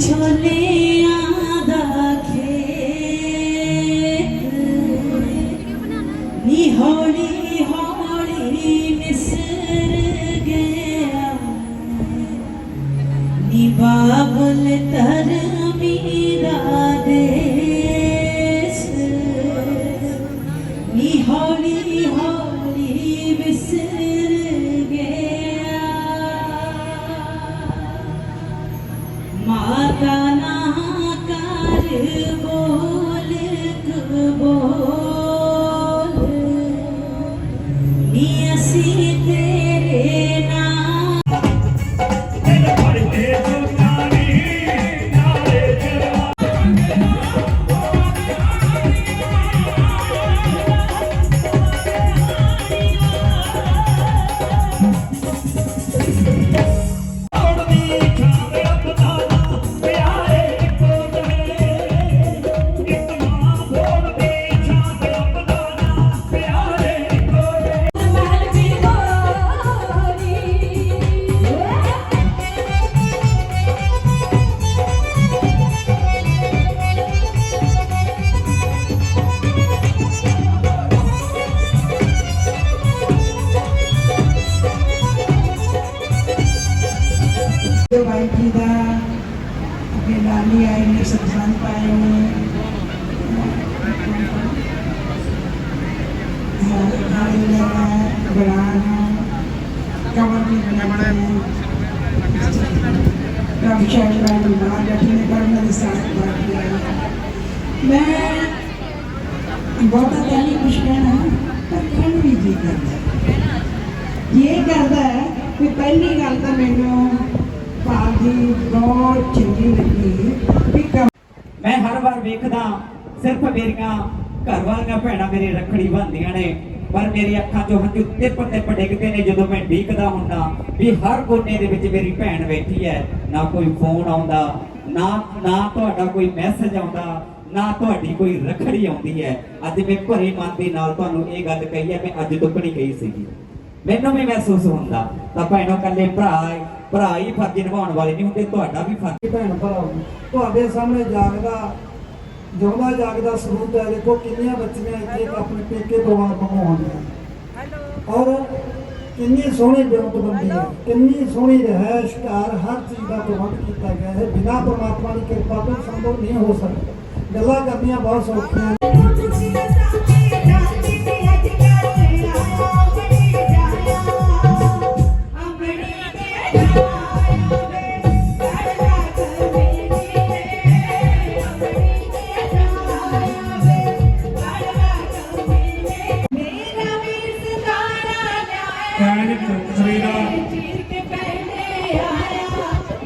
চলে আদাখে নিহরি संस्थान का आए हुए हैं बड़ान हैं कंवर भी बने हैं रक्षा के बाद बीमार बैठे ने पर मेरे साथ बात किया मैं बहुत पहले कुछ कहना पर कहने भी जी करता ये करता है कि पहली गल तो मैंने ਪਾਲ ਬਹੁਤ ਚੰਗੀ ਲੱਗੀ ਵੀ ਮੈਂ ਹਰ ਵਾਰ ਵੇਖਦਾ ਸਿਰਫ ਮੇਰੀਆਂ ਘਰ ਵਾਲੀਆਂ ਭੈਣਾਂ ਮੇਰੇ ਰੱਖੜੀ ਬੰਨ੍ਹਦੀਆਂ ਨੇ, ਪਰ ਮੇਰੀ ਅੱਖਾਂ 'ਚੋਂ ਹੰਝੂ ਟਿਪ ਟਿਪ ਡਿੱਗਦੇ ਨੇ ਜਦੋਂ ਮੈਂ ਢੀਕਦਾ ਹੁੰਦਾ ਵੀ ਹਰ ਕੋਨੇ ਦੇ ਵਿੱਚ ਮੇਰੀ ਭੈਣ ਬੈਠੀ ਹੈ। ਨਾ ਕੋਈ ਫੋਨ ਆਉਂਦਾ, ਨਾ ਨਾ ਤੁਹਾਡਾ ਕੋਈ ਮੈਸੇਜ ਆਉਂਦਾ, ਨਾ ਤੁਹਾਡੀ ਕੋਈ ਰੱਖੜੀ ਆਉਂਦੀ ਹੈ। ਅੱਜ ਮੈਂ ਭਰੇ ਮਨ ਦੇ ਨਾਲ ਤੁਹਾਨੂੰ ਇਹ ਗੱਲ ਕਹੀ ਹੈ, ਮੈਂ ਅੱਜ ਤੱਕ ਨਹੀਂ ਕਹੀ ਸੀਗੀ। ਮੈਨੂੰ ਵੀ ਮਹਿਸੂਸ ਹੁੰਦਾ। ਤਾਂ ਭੈਣੋ ਕੱਲੇ ਭਰਾ ਭਰਾ ਹੀ ਫਰਜ਼ ਨਿਭਾਉਣ ਵਾਲੇ ਨਹੀਂ ਹੁੰਦੇ ਤੁਹਾਡਾ ਵੀ ਫਰਜ਼। ਭੈਣ ਭਰਾ ਤੁਹਾਡੇ ਸਾਹਮਣੇ ਜਾਗਦਾ ਜਿਉਂਦਾ ਜਾਗਦਾ ਸਰੂਪ ਹੈ ਦੇਖੋ ਕਿੰਨੀਆਂ ਬੱਚੀਆਂ ਇੱਥੇ ਆਪਣੇ ਪੇਕੇ ਪਰਿਵਾਰ ਤੋਂ ਆਉਂਦੀਆਂ ਔਰ ਕਿੰਨੀ ਸੋਹਣੀ ਬਿਉਂਤਬੰਦੀ ਹੈ। ਕਿੰਨੀ ਸੋਹਣੀ ਰਹਿਸ਼ ਘਰ ਹਰ ਚੀਜ਼ ਦਾ ਪ੍ਰਬੰਧ ਕੀਤਾ ਗਿਆ ਹੈ। ਬਿਨਾਂ ਪਰਮਾਤਮਾ ਦੀ ਕਿਰਪਾ ਤੋਂ ਸੰਭਵ ਨਹੀਂ ਹੋ ਸਕਦਾ। ਗੱਲਾਂ ਕਰਨੀਆਂ ਬਹੁਤ ਸੌਖੀਆਂ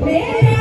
Yeah.